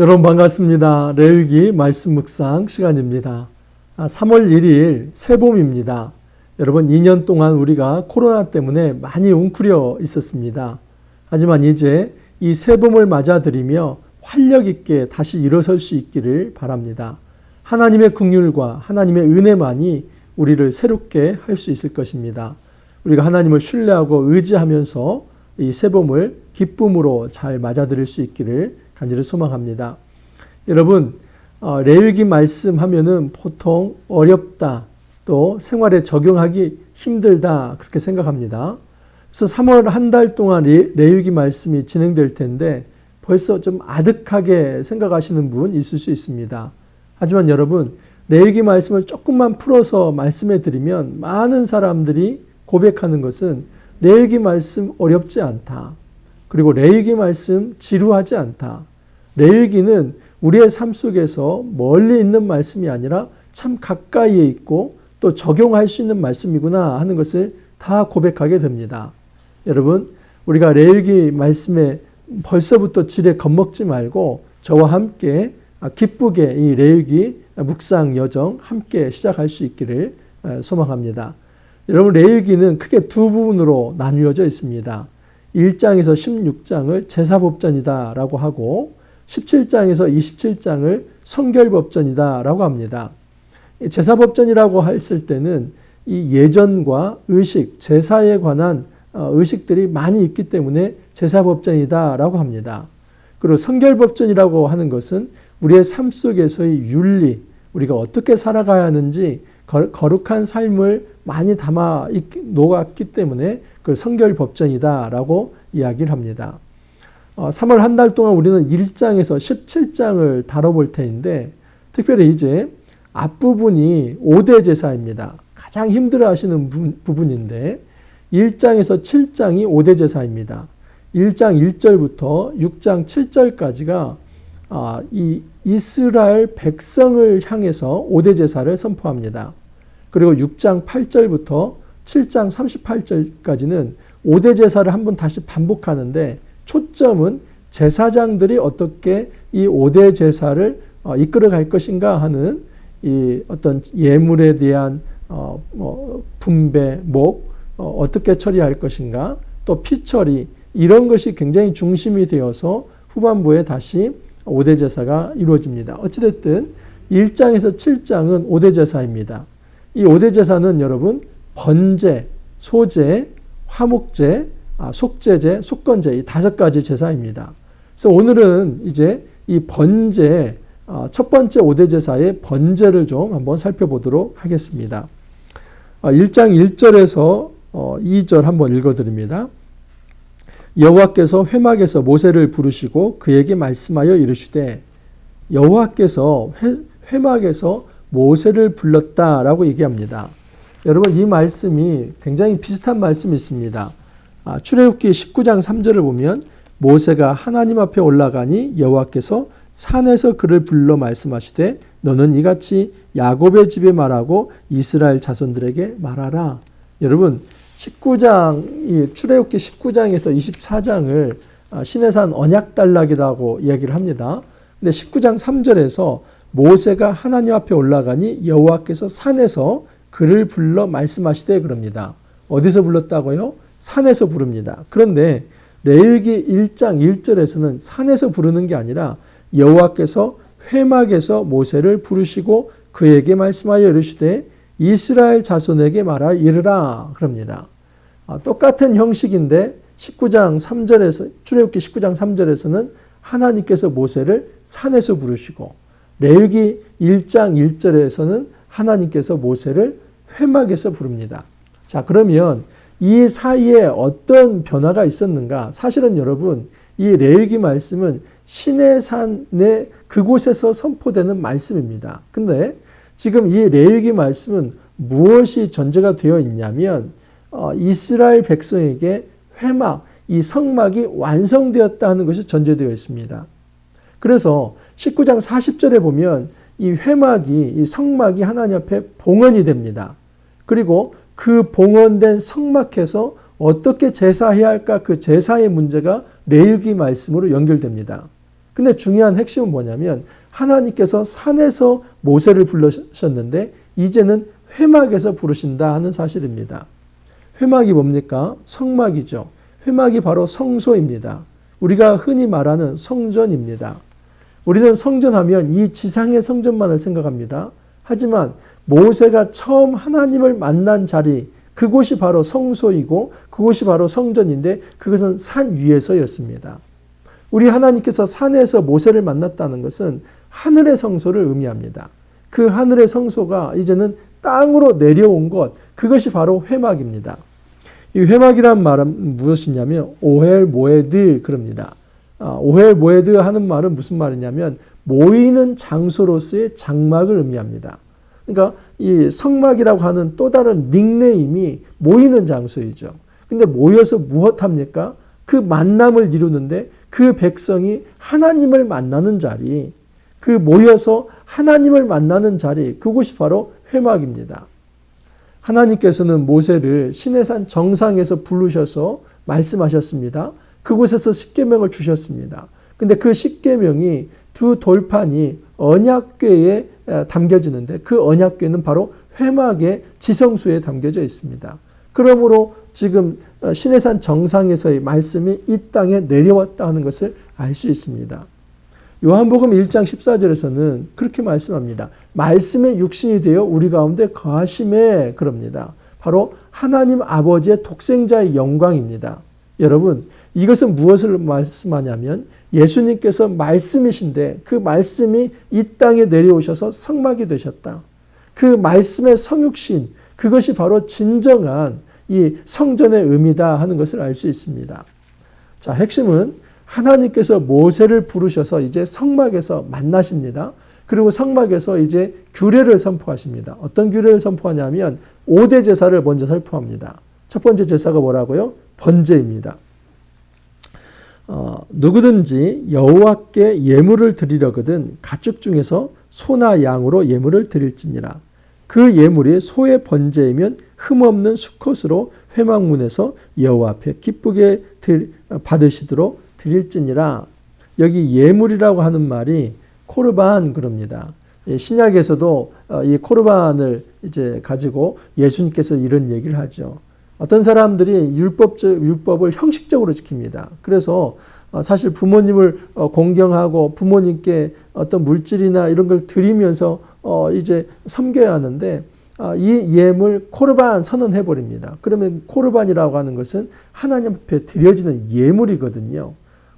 여러분 반갑습니다. 레위기 말씀 묵상 시간입니다. 3월 1일 새봄입니다. 여러분 2년 동안 우리가 코로나 때문에 많이 웅크려 있었습니다. 하지만 이제 이 새봄을 맞아들이며 활력 있게 다시 일어설 수 있기를 바랍니다. 하나님의 긍휼과 하나님의 은혜만이 우리를 새롭게 할 수 있을 것입니다. 우리가 하나님을 신뢰하고 의지하면서 이 새봄을 기쁨으로 잘 맞아들일 수 있기를 간절히 소망합니다. 여러분, 어, 레위기 말씀하면은 보통 어렵다, 또 생활에 적용하기 힘들다, 그렇게 생각합니다. 그래서 3월 한 달 동안 레위기 말씀이 진행될 텐데 벌써 좀 아득하게 생각하시는 분 있을 수 있습니다. 하지만 여러분, 레위기 말씀을 조금만 풀어서 말씀해 드리면 많은 사람들이 고백하는 것은 레위기 말씀 어렵지 않다. 그리고 레위기 말씀 지루하지 않다. 레위기는 우리의 삶 속에서 멀리 있는 말씀이 아니라 참 가까이에 있고 또 적용할 수 있는 말씀이구나 하는 것을 다 고백하게 됩니다. 여러분, 우리가 레위기 말씀에 벌써부터 지레 겁먹지 말고 저와 함께 기쁘게 이 레위기 묵상 여정 함께 시작할 수 있기를 소망합니다. 여러분, 레위기는 크게 두 부분으로 나뉘어져 있습니다. 1장에서 16장을 제사법전이다 라고 하고 17장에서 27장을 성결법전이다라고 합니다. 제사법전이라고 했을 때는 이 예전과 의식, 제사에 관한 어, 의식들이 많이 있기 때문에 제사법전이다라고 합니다. 그리고 성결법전이라고 하는 것은 우리의 삶 속에서의 윤리, 우리가 어떻게 살아가야 하는지 거룩한 삶을 많이 담아 놓았기 때문에 그 성결법전이다라고 이야기를 합니다. 3월 어, 한달 동안 우리는 1장에서 17장을 다뤄볼 텐데 특별히 이제 앞부분이 5대 제사입니다. 가장 힘들어 하시는 부분인데 1장에서 7장이 5대 제사입니다. 1장 1절부터 6장 7절까지가 아, 이 이스라엘 백성을 향해서 5대 제사를 선포합니다. 그리고 6장 8절부터 7장 38절까지는 5대 제사를 한번 다시 반복하는데 초점은 제사장들이 어떻게 이 5대 제사를 어, 이끌어 갈 것인가 하는 이 어떤 예물에 대한 어, 뭐 분배, 목, 어, 어떻게 처리할 것인가, 또 피처리, 이런 것이 굉장히 중심이 되어서 후반부에 다시 5대 제사가 이루어집니다. 어찌됐든 1장에서 7장은 5대 제사입니다. 이 5대 제사는 여러분 번제, 소제, 화목제, 아, 속제제, 속건제 이 다섯 가지 제사입니다. 그래서 오늘은 이제 이 번제 아, 첫 번째 5대 제사의 번제를 좀 한번 살펴보도록 하겠습니다. 1장 아, 1절에서 2절 어, 한번 읽어드립니다. 여호와께서 회막에서 모세를 부르시고 그에게 말씀하여 이르시되 여호와께서 회막에서 모세를 불렀다라고 얘기합니다. 여러분 이 말씀이 굉장히 비슷한 말씀이 있습니다. 아, 출애굽기 19장 3절을 보면 모세가 하나님 앞에 올라가니 여호와께서 산에서 그를 불러 말씀하시되 너는 이같이 야곱의 집에 말하고 이스라엘 자손들에게 말하라. 여러분 19장 출애굽기 19장에서 24장을 아, 신해산 언약 단락이라고 이야기를 합니다. 근데 19장 3절에서 모세가 하나님 앞에 올라가니 여호와께서 산에서 그를 불러 말씀하시되 그럽니다. 어디서 불렀다고요? 산에서 부릅니다. 그런데 레위기 1장 1절에서는 산에서 부르는 게 아니라 여호와께서 회막에서 모세를 부르시고 그에게 말씀하여 이르시되 이스라엘 자손에게 말하 이르라 그럽니다. 아, 똑같은 형식인데 19장 3절에서 출애굽기 19장 3절에서는 하나님께서 모세를 산에서 부르시고 레위기 1장 1절에서는 하나님께서 모세를 회막에서 부릅니다. 자, 그러면 이 사이에 어떤 변화가 있었는가? 사실은 여러분, 이 레위기 말씀은 신의 산의 그곳에서 선포되는 말씀입니다. 근데 지금 이 레위기 말씀은 무엇이 전제가 되어 있냐면 어, 이스라엘 백성에게 회막, 이 성막이 완성되었다 하는 것이 전제되어 있습니다. 그래서 19장 40절에 보면 이 회막이, 이 성막이 하나님 앞에 봉헌이 됩니다. 그리고 그 봉헌된 성막에서 어떻게 제사해야 할까 그 제사의 문제가 레위기 말씀으로 연결됩니다. 근데 중요한 핵심은 뭐냐면 하나님께서 산에서 모세를 불러셨는데 이제는 회막에서 부르신다 하는 사실입니다. 회막이 뭡니까? 성막이죠. 회막이 바로 성소입니다. 우리가 흔히 말하는 성전입니다. 우리는 성전하면 이 지상의 성전만을 생각합니다. 하지만 모세가 처음 하나님을 만난 자리, 그곳이 바로 성소이고 그곳이 바로 성전인데 그것은 산 위에서였습니다. 우리 하나님께서 산에서 모세를 만났다는 것은 하늘의 성소를 의미합니다. 그 하늘의 성소가 이제는 땅으로 내려온 것, 그것이 바로 회막입니다. 이 회막이란 말은 무엇이냐면 오헬 모에드 그럽니다. 아, 오헬 모에드 하는 말은 무슨 말이냐면 모이는 장소로서의 장막을 의미합니다. 그러니까 이 성막이라고 하는 또 다른 닉네임이 모이는 장소이죠. 근데 모여서 무엇합니까? 그 만남을 이루는데 그 백성이 하나님을 만나는 자리, 그 모여서 하나님을 만나는 자리, 그곳이 바로 회막입니다. 하나님께서는 모세를 시내산 정상에서 부르셔서 말씀하셨습니다. 그곳에서 십계명을 주셨습니다. 근데 그 십계명이 두 돌판이 언약궤에 담겨지는데 그 언약궤는 바로 회막의 지성수에 담겨져 있습니다. 그러므로 지금 시내산 정상에서의 말씀이 이 땅에 내려왔다 하는 것을 알 수 있습니다. 요한복음 1장 14절에서는 그렇게 말씀합니다. 말씀의 육신이 되어 우리 가운데 거하심에 그럽니다. 바로 하나님 아버지의 독생자의 영광입니다. 여러분, 이것은 무엇을 말씀하냐면 예수님께서 말씀이신데 그 말씀이 이 땅에 내려오셔서 성막이 되셨다. 그 말씀의 성육신, 그것이 바로 진정한 이 성전의 의미다 하는 것을 알 수 있습니다. 자, 핵심은 하나님께서 모세를 부르셔서 이제 성막에서 만나십니다. 그리고 성막에서 이제 규례를 선포하십니다. 어떤 규례를 선포하냐면 5대 제사를 먼저 선포합니다. 첫 번째 제사가 뭐라고요? 번제입니다. 어, 누구든지 여호와께 예물을 드리려거든 가축 중에서 소나 양으로 예물을 드릴지니라. 그 예물이 소의 번제이면 흠없는 수컷으로 회막문에서 여호와 앞에 기쁘게 받으시도록 드릴지니라 여기 예물이라고 하는 말이 코르반 그럽니다. 예, 신약에서도 어, 이 코르반을 이제 가지고 예수님께서 이런 얘기를 하죠. 어떤 사람들이 율법 율법을 형식적으로 지킵니다. 그래서 어, 사실 부모님을 어, 공경하고 부모님께 어떤 물질이나 이런 걸 드리면서 이제 섬겨야 하는데 아, 이 예물 코르반 선언해 버립니다. 그러면 코르반이라고 하는 것은 하나님 앞에 드려지는 예물이거든요.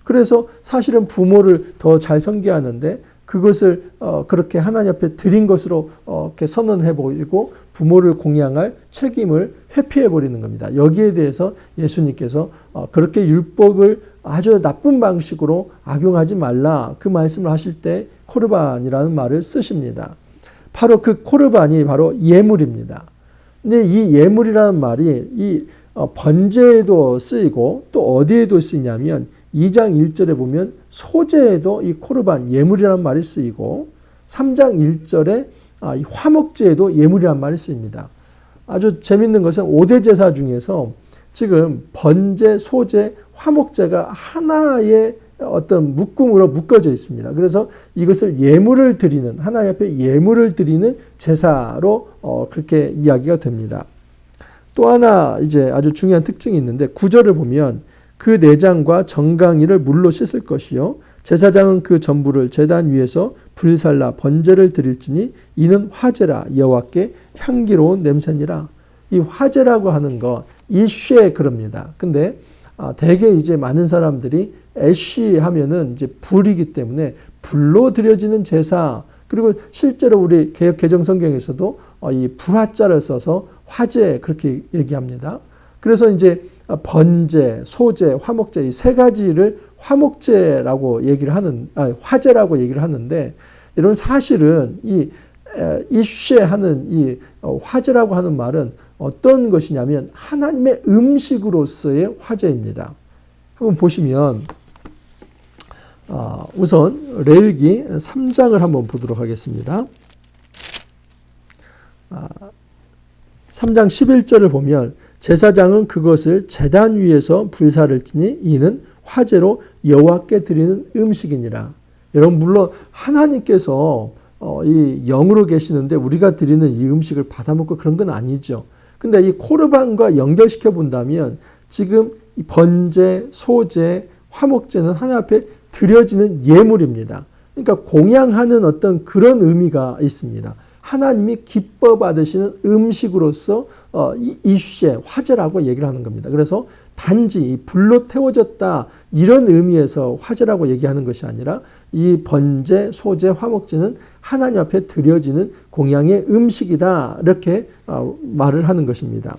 그래서 사실은 부모를 더 잘 섬겨하는데 그것을 어 그렇게 하나님 앞에 드린 것으로 어 이렇게 선언해 보이고 부모를 공양할 책임을 회피해 버리는 겁니다. 여기에 대해서 예수님께서 어 그렇게 율법을 아주 나쁜 방식으로 악용하지 말라 그 말씀을 하실 때 코르반이라는 말을 쓰십니다. 바로 그 코르반이 바로 예물입니다. 근데 이 예물이라는 말이 이 어, 번제에도 쓰이고 또 어디에도 쓰이냐면 2장 1절에 보면 소제에도 이 코르반 예물이라는 말이 쓰이고 3장 1절에 아, 화목제에도 예물이라는 말이 쓰입니다. 아주 재밌는 것은 5대 제사 중에서 지금 번제, 소제, 화목제가 하나의 어떤 묶음으로 묶어져 있습니다. 그래서 이것을 예물을 드리는 하나님 앞에 예물을 드리는 제사로 어, 그렇게 이야기가 됩니다. 또 하나 이제 아주 중요한 특징이 있는데 구절을 보면 그 내장과 정강이를 물로 씻을 것이요 제사장은 그 전부를 제단 위에서 불살라 번제를 드릴지니 이는 화제라 여호와께 향기로운 냄새니라. 이 화제라고 하는 거 이쉐 그럽니다. 근데 아, 대개 이제 많은 사람들이 애쉬 하면은 이제 불이기 때문에 불로 드려지는 제사 그리고 실제로 우리 개혁 개정 성경에서도 어, 이 불화자를 써서 화제 그렇게 얘기합니다. 그래서 이제 번제, 소제, 화목제 이 세 가지를 화목제라고 얘기를 하는 아 화제라고 얘기를 하는데 이런 사실은 이 이슈에 하는 이 어, 화제라고 하는 말은 어떤 것이냐면 하나님의 음식으로서의 화제입니다. 한번 보시면 어, 우선 레위기 3장을 한번 보도록 하겠습니다. 3장 아, 11절을 보면 제사장은 그것을 제단 위에서 불사를 지니 이는 화제로 여호와께 드리는 음식이니라. 여러분 물론 하나님께서 어, 이 영으로 계시는데 우리가 드리는 이 음식을 받아 먹고 그런 건 아니죠. 근데 이 코르반과 연결시켜 본다면 지금 이 번제, 소제, 화목제는 하나님 앞에 드려지는 예물입니다. 그러니까 공양하는 어떤 그런 의미가 있습니다. 하나님이 기뻐 받으시는 음식으로서 어, 이슈에 화제라고 얘기를 하는 겁니다. 그래서 단지 불로 태워졌다 이런 의미에서 화제라고 얘기하는 것이 아니라 이 번제, 소제, 화목제는 하나님 앞에 드려지는 공양의 음식이다 이렇게 어, 말을 하는 것입니다.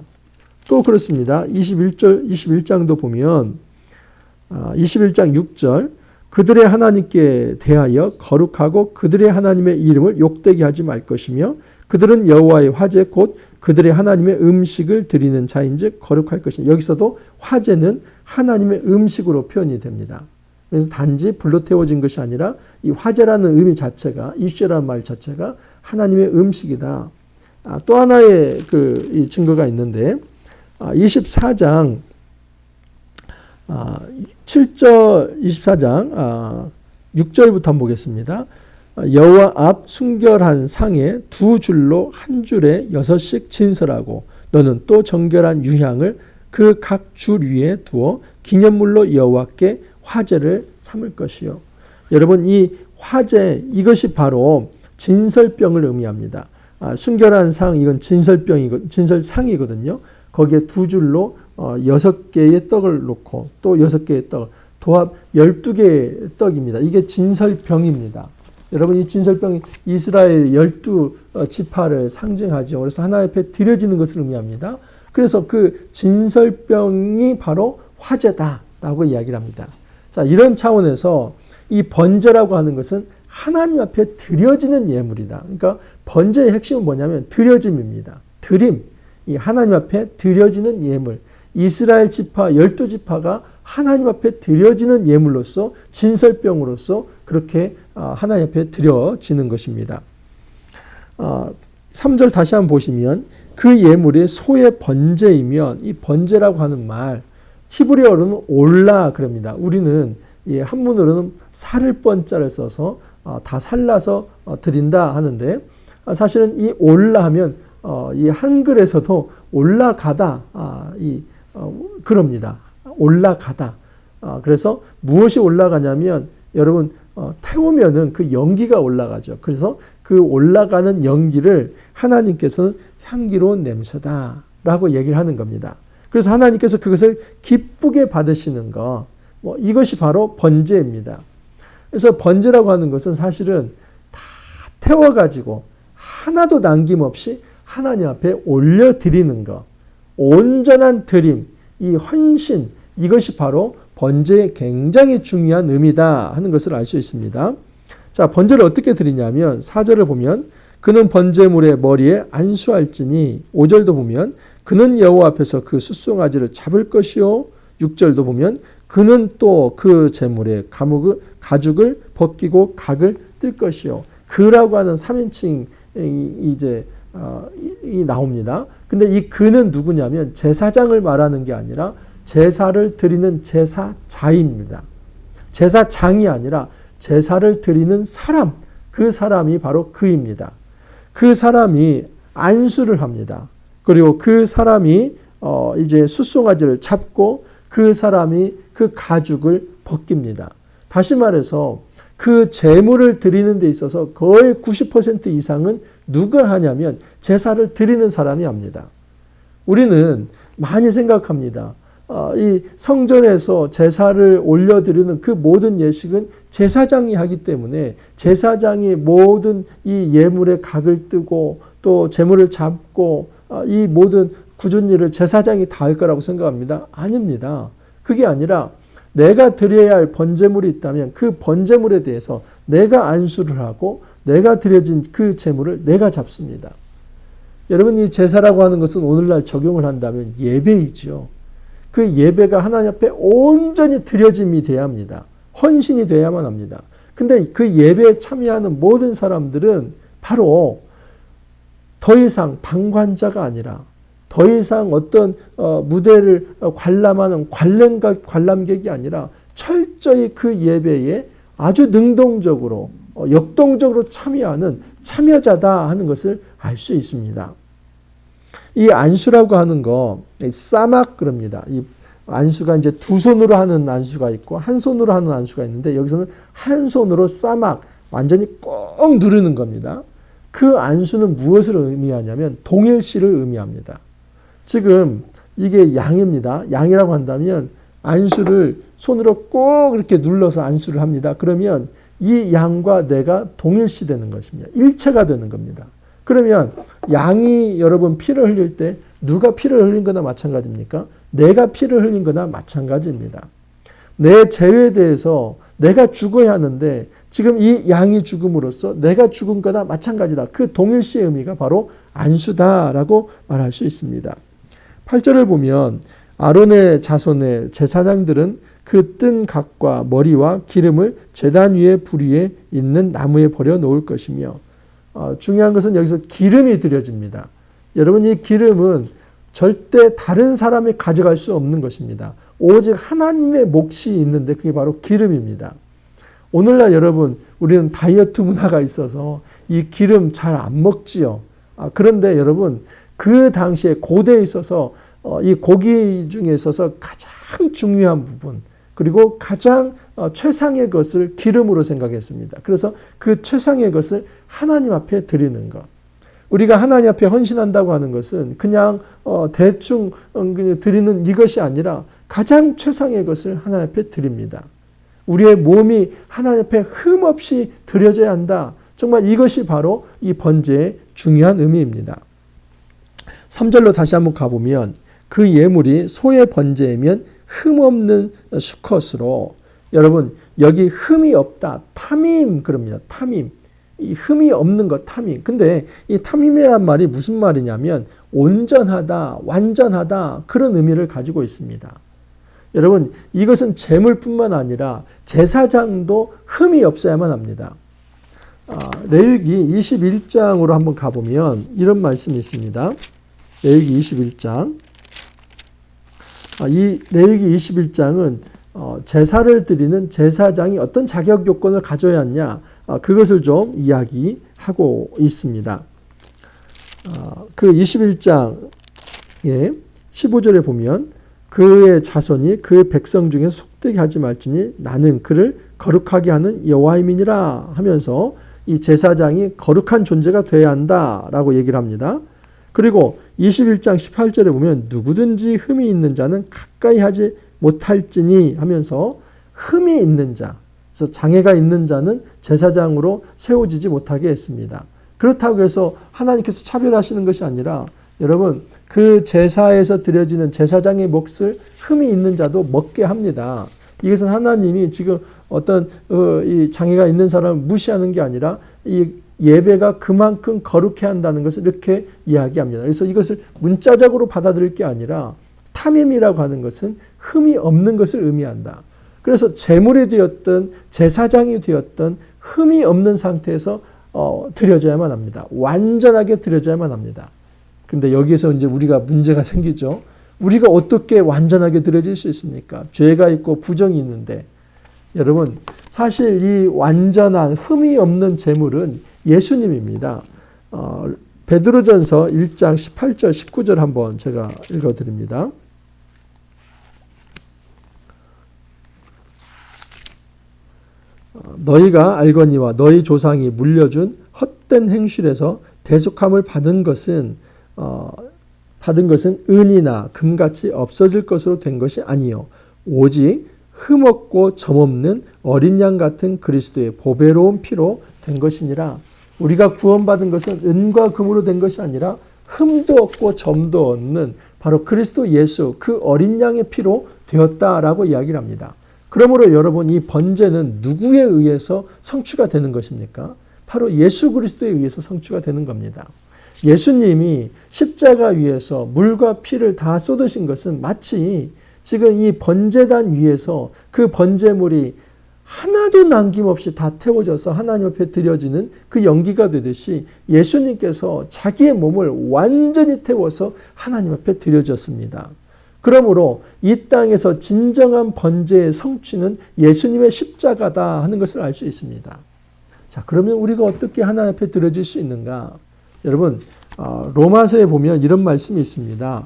또 그렇습니다. 21절 21장도 보면 21장 어, 6절 그들의 하나님께 대하여 거룩하고 그들의 하나님의 이름을 욕되게 하지 말 것이며 그들은 여호와의 화제 곧 그들의 하나님의 음식을 드리는 자인즉 거룩할 것이니 여기서도 화제는 하나님의 음식으로 표현이 됩니다. 그래서 단지 불로 태워진 것이 아니라 이 화제라는 의미 자체가 이슈라는 말 자체가 하나님의 음식이다. 아, 또 하나의 그 증거가 있는데 아, 24장 아, 7절 24장 아, 6절부터 한번 보겠습니다. 여호와 앞 순결한 상에 두 줄로 한 줄에 여섯씩 진설하고 너는 또 정결한 유향을 그 각 줄 위에 두어 기념물로 여호와께 화제를 삼을 것이요. 여러분 이 화제 이것이 바로 진설병을 의미합니다. 아, 순결한 상 이건 진설병이고 진설상이거든요. 거기에 두 줄로 어, 여섯 개의 떡을 놓고 또 여섯 개의 떡 도합 열두 개의 떡입니다. 이게 진설병입니다. 여러분 이 진설병이 이스라엘 열두 어, 지파를 상징하죠. 그래서 하나 옆에 드려지는 것을 의미합니다. 그래서 그 진설병이 바로 화제다라고 이야기를 합니다. 자 이런 차원에서 이 번제라고 하는 것은 하나님 앞에 드려지는 예물이다. 그러니까 번제의 핵심은 뭐냐면 드려짐입니다. 드림. 이 하나님 앞에 드려지는 예물. 이스라엘 지파 열두 지파가 하나님 앞에 드려지는 예물로서 진설병으로서 그렇게 아, 하나님 앞에 드려지는 것입니다. 3절 아, 다시 한번 보시면 그 예물이 소의 번제이면 이 번제라고 하는 말 히브리어로는 올라 그럽니다. 우리는 한문으로는 살을 번자를 써서 어, 다 살라서 어, 드린다 하는데 사실은 이 올라 하면 어, 이 한글에서도 올라가다 이 그럽니다. 올라가다. 그래서 무엇이 올라가냐면 여러분 태우면은 그 연기가 올라가죠. 그래서 그 올라가는 연기를 하나님께서는 향기로운 냄새다라고 얘기를 하는 겁니다. 그래서 하나님께서 그것을 기쁘게 받으시는 거, 뭐 이것이 바로 번제입니다. 그래서 번제라고 하는 것은 사실은 다 태워가지고 하나도 남김없이 하나님 앞에 올려드리는 것, 온전한 드림, 이 헌신, 이것이 바로 번제의 굉장히 중요한 의미다 하는 것을 알 수 있습니다. 자, 번제를 어떻게 드리냐면 4절을 보면 그는 번제물의 머리에 안수할지니 5절도 보면 그는 여호와 앞에서 그 숫송아지를 잡을 것이요 6절도 보면 그는 또그 재물의 가묵을 가죽을 벗기고 각을 뜰 것이요 그라고 하는 3인칭 이제 어, 이 나옵니다. 근데 이 그는 누구냐면 제사장을 말하는 게 아니라 제사를 드리는 제사자입니다. 제사장이 아니라 제사를 드리는 사람, 그 사람이 바로 그입니다. 그 사람이 안수를 합니다. 그리고 그 사람이 어 이제 숫송아지를 잡고 그 사람이 그 가죽을 벗깁니다. 다시 말해서 그 재물을 드리는 데 있어서 거의 90% 이상은 누가 하냐면 제사를 드리는 사람이 합니다. 우리는 많이 생각합니다. 어, 이 성전에서 제사를 올려드리는 그 모든 예식은 제사장이 하기 때문에 제사장이 모든 이 예물의 각을 뜨고 또 재물을 잡고 어, 이 모든 굳은 일을 제사장이 다 할 거라고 생각합니다. 아닙니다. 그게 아니라 내가 드려야 할 번제물이 있다면 그 번제물에 대해서 내가 안수를 하고 내가 드려진 그 재물을 내가 잡습니다. 여러분 이 제사라고 하는 것은 오늘날 적용을 한다면 예배이죠. 그 예배가 하나님 앞에 온전히 드려짐이 돼야 합니다. 헌신이 돼야만 합니다. 근데 그 예배에 참여하는 모든 사람들은 바로 더 이상 방관자가 아니라 더 이상 어떤 어, 무대를 관람하는 관람객, 관람객이 아니라 철저히 그 예배에 아주 능동적으로 어, 역동적으로 참여하는 참여자다 하는 것을 알 수 있습니다. 이 안수라고 하는 거 싸막 그럽니다. 이 안수가 이제 두 손으로 하는 안수가 있고 한 손으로 하는 안수가 있는데 여기서는 한 손으로 싸막 완전히 꼭 누르는 겁니다. 그 안수는 무엇을 의미하냐면 동일시를 의미합니다. 지금 이게 양입니다. 양이라고 한다면 안수를 손으로 꼭 이렇게 눌러서 안수를 합니다. 그러면 이 양과 내가 동일시 되는 것입니다. 일체가 되는 겁니다. 그러면 양이 여러분 피를 흘릴 때 누가 피를 흘린 거나 마찬가지입니까? 내가 피를 흘린 거나 마찬가지입니다. 내 죄에 대해서 내가 죽어야 하는데 지금 이 양이 죽음으로써 내가 죽은 거나 마찬가지다. 그 동일시의 의미가 바로 안수다라고 말할 수 있습니다. 8절을 보면 아론의 자손의 제사장들은 그 뜬 각과 머리와 기름을 제단 위에 불 위에 있는 나무에 버려 놓을 것이며 어, 중요한 것은 여기서 기름이 드려집니다. 여러분 이 기름은 절대 다른 사람이 가져갈 수 없는 것입니다. 오직 하나님의 몫이 있는데 그게 바로 기름입니다. 오늘날 여러분 우리는 다이어트 문화가 있어서 이 기름 잘 안 먹지요. 아, 그런데 여러분 그 당시에 고대에 있어서 어, 이 고기 중에 있어서 가장 중요한 부분 그리고 가장 어, 최상의 것을 기름으로 생각했습니다. 그래서 그 최상의 것을 하나님 앞에 드리는 것. 우리가 하나님 앞에 헌신한다고 하는 것은 그냥 어, 대충 드리는 이것이 아니라 가장 최상의 것을 하나님 앞에 드립니다. 우리의 몸이 하나님 앞에 흠없이 드려져야 한다. 정말 이것이 바로 이 번제의 중요한 의미입니다. 3절로 다시 한번 가보면 그 예물이 소의 번제이면 흠없는 수컷으로 여러분 여기 흠이 없다. 탐임 그럽니다. 탐임. 이 흠이 없는 것 탐임. 근데 이 탐임이란 말이 무슨 말이냐면 온전하다, 완전하다 그런 의미를 가지고 있습니다. 여러분 이것은 재물뿐만 아니라 제사장도 흠이 없어야만 합니다. 아, 레위기 21장으로 한번 가보면 이런 말씀이 있습니다. 레위기 21장. 아, 이 레위기 21장은 어, 제사를 드리는 제사장이 어떤 자격 요건을 가져야 하냐 아, 그것을 좀 이야기하고 있습니다. 아, 그 21장에 15절에 보면 그의 자손이 그 백성 중에 속되게 하지 말지니 나는 그를 거룩하게 하는 여호와임이니라 하면서 이 제사장이 거룩한 존재가 되어야 한다라고 얘기를 합니다. 그리고 21장 18절에 보면 누구든지 흠이 있는 자는 가까이 하지 못할지니 하면서 흠이 있는 자, 그래서 장애가 있는 자는 제사장으로 세워지지 못하게 했습니다. 그렇다고 해서 하나님께서 차별하시는 것이 아니라 여러분 그 제사에서 드려지는 제사장의 몫을 흠이 있는 자도 먹게 합니다. 이것은 하나님이 지금 어떤 어, 이 장애가 있는 사람을 무시하는 게 아니라 이 예배가 그만큼 거룩해 한다는 것을 이렇게 이야기합니다. 그래서 이것을 문자적으로 받아들일 게 아니라 탐임이라고 하는 것은 흠이 없는 것을 의미한다. 그래서 재물이 되었던 제사장이 되었던 흠이 없는 상태에서 어, 드려져야만 합니다. 완전하게 드려져야만 합니다. 근데 여기에서 이제 우리가 문제가 생기죠. 우리가 어떻게 완전하게 드려질 수 있습니까? 죄가 있고 부정이 있는데 여러분 사실 이 완전한 흠이 없는 재물은 예수님입니다. 어, 베드로전서 1장 18절 19절 한번 제가 읽어드립니다. 너희가 알거니와 너희 조상이 물려준 헛된 행실에서 대속함을 받은 것은 어, 받은 것은 은이나 금같이 없어질 것으로 된 것이 아니요 오직 흠없고 점없는 어린 양 같은 그리스도의 보배로운 피로 된 것이니라. 우리가 구원받은 것은 은과 금으로 된 것이 아니라 흠도 없고 점도 없는 바로 그리스도 예수 그 어린 양의 피로 되었다라고 이야기를 합니다. 그러므로 여러분 이 번제는 누구에 의해서 성취가 되는 것입니까? 바로 예수 그리스도에 의해서 성취가 되는 겁니다. 예수님이 십자가 위에서 물과 피를 다 쏟으신 것은 마치 지금 이 번제단 위에서 그 번제물이 하나도 남김없이 다 태워져서 하나님 앞에 드려지는 그 연기가 되듯이 예수님께서 자기의 몸을 완전히 태워서 하나님 앞에 드려졌습니다. 그러므로 이 땅에서 진정한 번제의 성취는 예수님의 십자가다 하는 것을 알 수 있습니다. 자, 그러면 우리가 어떻게 하나님 앞에 드려질 수 있는가? 여러분, 어, 로마서에 보면 이런 말씀이 있습니다.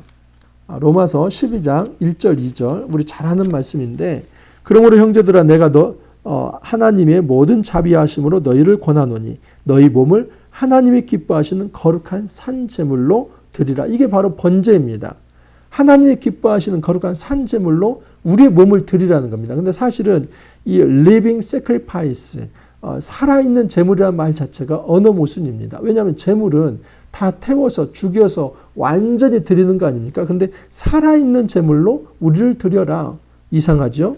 아, 로마서 12장 1절, 2절, 우리 잘 아는 말씀인데, 그러므로 형제들아, 내가 너, 어, 하나님의 모든 자비하심으로 너희를 권하노니, 너희 몸을 하나님이 기뻐하시는 거룩한 산 제물로 드리라. 이게 바로 번제입니다. 하나님이 기뻐하시는 거룩한 산 제물로 우리 몸을 드리라는 겁니다. 근데 사실은 이 living sacrifice, 어, 살아있는 제물이라는 말 자체가 언어 모순입니다. 왜냐하면 제물은 다 태워서 죽여서 완전히 드리는 거 아닙니까? 근데 살아있는 제물로 우리를 드려라. 이상하죠?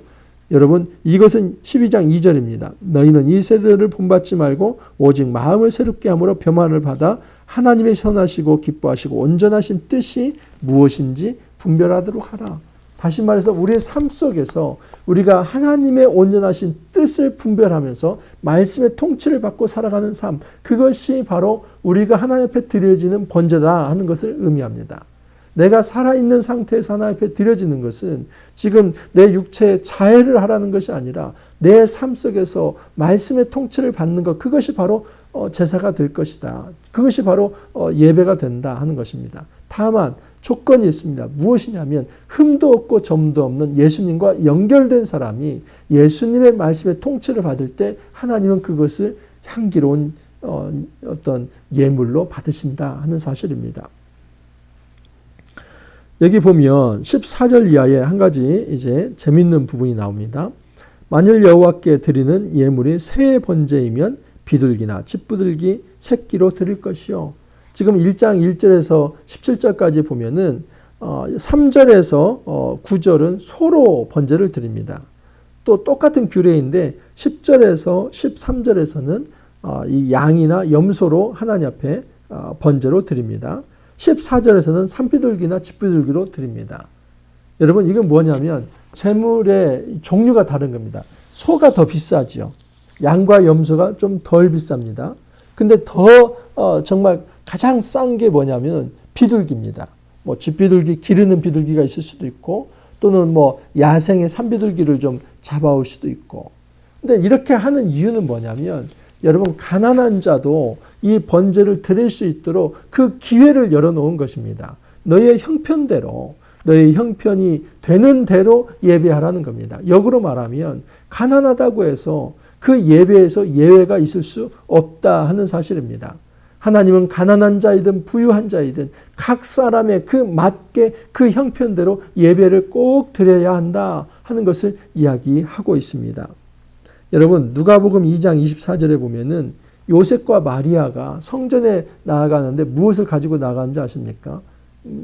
여러분, 이것은 12장 2절입니다. 너희는 이 세대를 본받지 말고 오직 마음을 새롭게 함으로 변화를 받아 하나님의 선하시고 기뻐하시고 온전하신 뜻이 무엇인지 분별하도록 하라. 다시 말해서 우리의 삶 속에서 우리가 하나님의 온전하신 뜻을 분별하면서 말씀의 통치를 받고 살아가는 삶, 그것이 바로 우리가 하나님 앞에 드려지는 번제다 하는 것을 의미합니다. 내가 살아있는 상태에서 하나님 앞에 드려지는 것은 지금 내 육체의 자해를 하라는 것이 아니라 내 삶 속에서 말씀의 통치를 받는 것, 그것이 바로 어, 제사가 될 것이다. 그것이 바로 어, 예배가 된다 하는 것입니다. 다만 조건이 있습니다. 무엇이냐면 흠도 없고 점도 없는 예수님과 연결된 사람이 예수님의 말씀의 통치를 받을 때 하나님은 그것을 향기로운 어, 어떤 예물로 받으신다 하는 사실입니다. 여기 보면 14절 이하에 한 가지 이제 재밌는 부분이 나옵니다. 만일 여호와께 드리는 예물이 새 번제이면 비둘기나 집부들기 새끼로 드릴 것이요. 지금 1장 1절에서 17절까지 보면은 어, 3절에서 9절은 어, 소로 번제를 드립니다. 또 똑같은 규례인데 10절에서 13절에서는 어, 이 양이나 염소로 하나님 앞에 번제로 드립니다. 14절에서는 산비둘기나 집비둘기로 드립니다. 여러분 이건 뭐냐면 재물의 종류가 다른 겁니다. 소가 더 비싸죠. 양과 염소가 좀 덜 비쌉니다. 근데 더 어, 정말 가장 싼 게 뭐냐면 비둘기입니다. 뭐 집비둘기 기르는 비둘기가 있을 수도 있고 또는 뭐 야생의 산비둘기를 좀 잡아올 수도 있고. 근데 이렇게 하는 이유는 뭐냐면 여러분 가난한 자도 이 번제를 드릴 수 있도록 그 기회를 열어놓은 것입니다. 너의 형편대로 너의 형편이 되는 대로 예배하라는 겁니다. 역으로 말하면 가난하다고 해서 그 예배에서 예외가 있을 수 없다 하는 사실입니다. 하나님은 가난한 자이든 부유한 자이든 각 사람의 그 맞게 그 형편대로 예배를 꼭 드려야 한다 하는 것을 이야기하고 있습니다. 여러분 누가복음 2장 24절에 보면은 요셉과 마리아가 성전에 나아가는데 무엇을 가지고 나가는지 아십니까?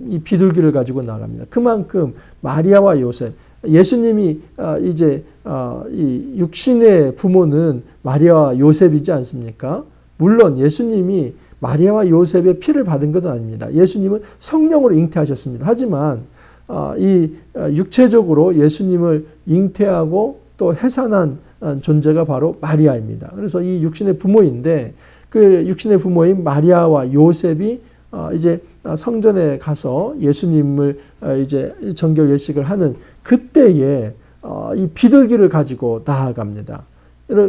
이 비둘기를 가지고 나갑니다. 그만큼 마리아와 요셉, 예수님이 아, 이제 아, 이 육신의 부모는 마리아와 요셉이지 않습니까? 물론 예수님이 마리아와 요셉의 피를 받은 것은 아닙니다. 예수님은 성령으로 잉태하셨습니다. 하지만 아, 이 육체적으로 예수님을 잉태하고 또 해산한 존재가 바로 마리아입니다. 그래서 이 육신의 부모인데 그 육신의 부모인 마리아와 요셉이 어, 이제 성전에 가서 예수님을 어, 이제 정결 예식을 하는 그때에 어, 이 비둘기를 가지고 나아갑니다.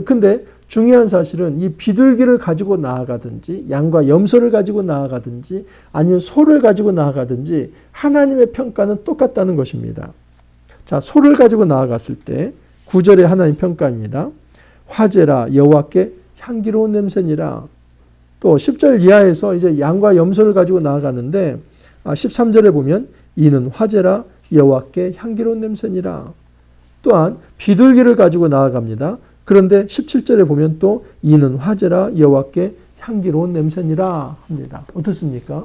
근데 중요한 사실은 이 비둘기를 가지고 나아가든지 양과 염소를 가지고 나아가든지 아니면 소를 가지고 나아가든지 하나님의 평가는 똑같다는 것입니다. 자, 소를 가지고 나아갔을 때 구절의 하나님 평가입니다. 화제라 여호와께 향기로운 냄새니라. 또 10절 이하에서 이제 양과 염소를 가지고 나아가는데 13절에 아, 보면 이는 화제라 여호와께 향기로운 냄새니라. 또한 비둘기를 가지고 나아갑니다. 그런데 17절에 보면 또 이는 화제라 여호와께 향기로운 냄새니라 합니다. 어떻습니까?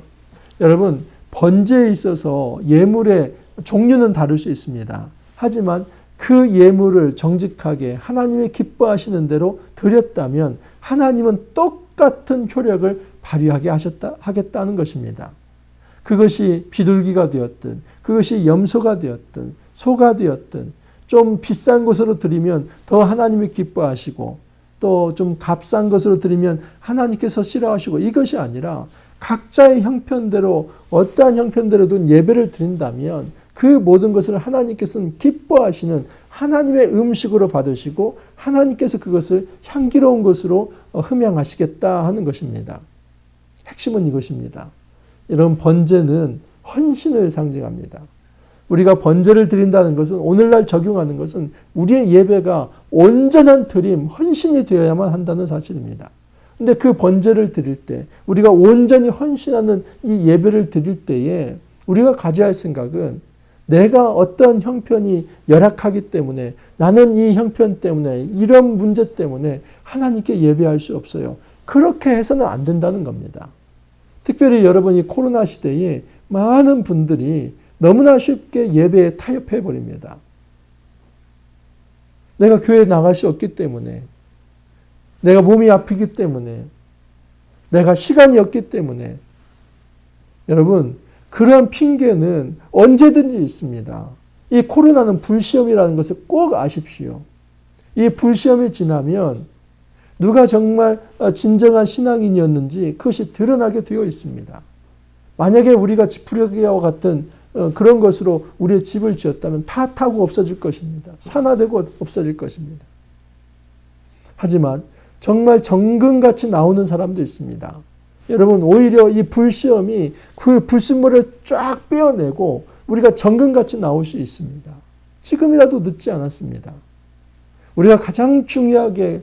여러분 번제에 있어서 예물의 종류는 다를 수 있습니다. 하지만 그 예물을 정직하게 하나님의 기뻐하시는 대로 드렸다면 하나님은 똑 같은 효력을 발휘하게 하셨다, 하겠다는 것입니다. 그것이 비둘기가 되었든, 그것이 염소가 되었든, 소가 되었든, 좀 비싼 것으로 드리면 더 하나님이 기뻐하시고, 또 좀 값싼 것으로 드리면 하나님께서 싫어하시고, 이것이 아니라 각자의 형편대로, 어떠한 형편대로든 예배를 드린다면 그 모든 것을 하나님께서는 기뻐하시는 하나님의 음식으로 받으시고 하나님께서 그것을 향기로운 것으로 어, 흠양하시겠다 하는 것입니다. 핵심은 이것입니다. 여러분 번제는 헌신을 상징합니다. 우리가 번제를 드린다는 것은 오늘날 적용하는 것은 우리의 예배가 온전한 드림, 헌신이 되어야만 한다는 사실입니다. 근데 그 번제를 드릴 때 우리가 온전히 헌신하는 이 예배를 드릴 때에 우리가 가져야 할 생각은 내가 어떤 형편이 열악하기 때문에 나는 이 형편 때문에 이런 문제 때문에 하나님께 예배할 수 없어요. 그렇게 해서는 안 된다는 겁니다. 특별히 여러분이 코로나 시대에 많은 분들이 너무나 쉽게 예배에 타협해 버립니다. 내가 교회에 나갈 수 없기 때문에, 내가 몸이 아프기 때문에, 내가 시간이 없기 때문에, 여러분, 그런 핑계는 언제든지 있습니다. 이 코로나는 불시험이라는 것을 꼭 아십시오. 이 불시험이 지나면 누가 정말 진정한 신앙인이었는지 그것이 드러나게 되어 있습니다. 만약에 우리가 지푸려기와 같은 어, 그런 것으로 우리의 집을 지었다면 다 타고 없어질 것입니다. 산화되고 없어질 것입니다. 하지만 정말 정금같이 나오는 사람도 있습니다. 여러분 오히려 이 불시험이 그 불순물을 쫙 빼어내고 우리가 정금같이 나올 수 있습니다. 지금이라도 늦지 않았습니다. 우리가 가장 중요하게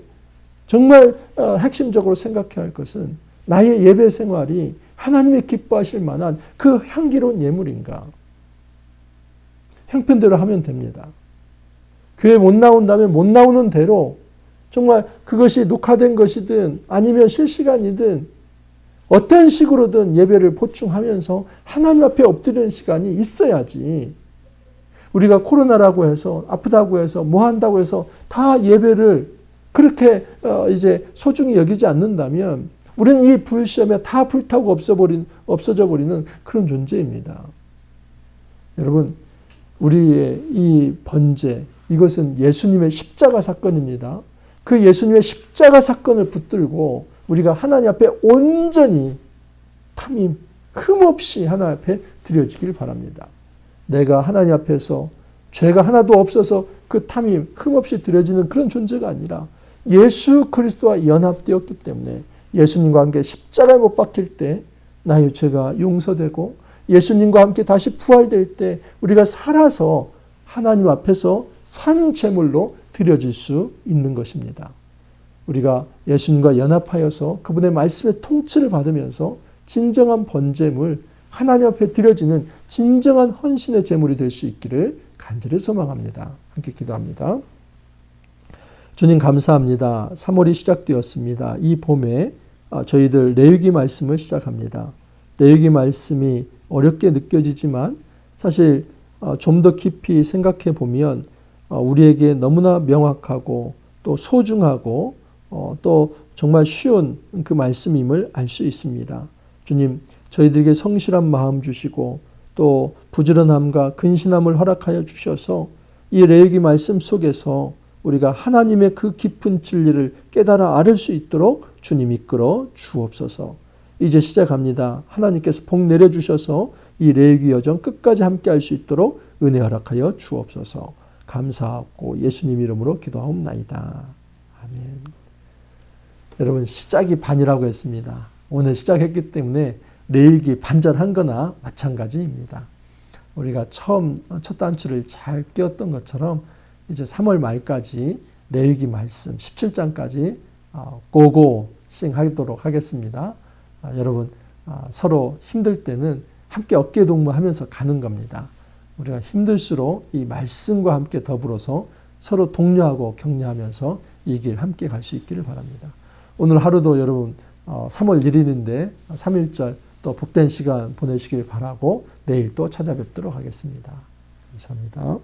정말 어, 핵심적으로 생각해야 할 것은 나의 예배 생활이 하나님의 기뻐하실 만한 그 향기로운 예물인가? 형편대로 하면 됩니다. 교회 못 나온다면 못 나오는 대로 정말 그것이 녹화된 것이든 아니면 실시간이든 어떤 식으로든 예배를 보충하면서 하나님 앞에 엎드리는 시간이 있어야지. 우리가 코로나라고 해서 아프다고 해서 뭐 한다고 해서 다 예배를 그렇게 어, 이제 소중히 여기지 않는다면 우리는 이 불시험에 다 불타고 없어버린, 없어져 버리는 그런 존재입니다. 여러분, 우리의 이 번제, 이것은 예수님의 십자가 사건입니다. 그 예수님의 십자가 사건을 붙들고 우리가 하나님 앞에 온전히 탐임, 흠없이 하나님 앞에 드려지길 바랍니다. 내가 하나님 앞에서 죄가 하나도 없어서 그 탐임, 흠없이 드려지는 그런 존재가 아니라 예수 그리스도와 연합되었기 때문에 예수님과 함께 십자가에 못 박힐 때 나의 죄가 용서되고 예수님과 함께 다시 부활될 때 우리가 살아서 하나님 앞에서 산 제물로 드려질 수 있는 것입니다. 우리가 예수님과 연합하여서 그분의 말씀의 통치를 받으면서 진정한 번제물, 하나님 앞에 드려지는 진정한 헌신의 제물이 될 수 있기를 간절히 소망합니다. 함께 기도합니다. 주님 감사합니다. 3월이 시작되었습니다. 이 봄에 아, 저희들 레위기 말씀을 시작합니다. 레위기 말씀이 어렵게 느껴지지만 사실 어, 좀더 깊이 생각해 보면 어, 우리에게 너무나 명확하고 또 소중하고 어, 또 정말 쉬운 그 말씀임을 알 수 있습니다. 주님, 저희들에게 성실한 마음 주시고 또 부지런함과 근신함을 허락하여 주셔서 이 레위기 말씀 속에서 우리가 하나님의 그 깊은 진리를 깨달아 알을 수 있도록 주님 이끌어 주옵소서. 이제 시작합니다. 하나님께서 복 내려 주셔서 이 레위기 여정 끝까지 함께 할 수 있도록 은혜 허락하여 주옵소서. 감사하고 예수님 이름으로 기도하옵나이다. 여러분 시작이 반이라고 했습니다. 오늘 시작했기 때문에 레위기 반절한 거나 마찬가지입니다. 우리가 처음 첫 단추를 잘 끼웠던 것처럼 이제 3월 말까지 레위기 말씀 17장까지 고고 싱 하도록 하겠습니다. 아, 여러분 아, 서로 힘들 때는 함께 어깨 동무하면서 가는 겁니다. 우리가 힘들수록 이 말씀과 함께 더불어서 서로 독려하고 격려하면서 이 길 함께 갈 수 있기를 바랍니다. 오늘 하루도 여러분 3월 어, 1일인데 3일절 또 복된 시간 보내시길 바라고 내일 또 찾아뵙도록 하겠습니다. 감사합니다.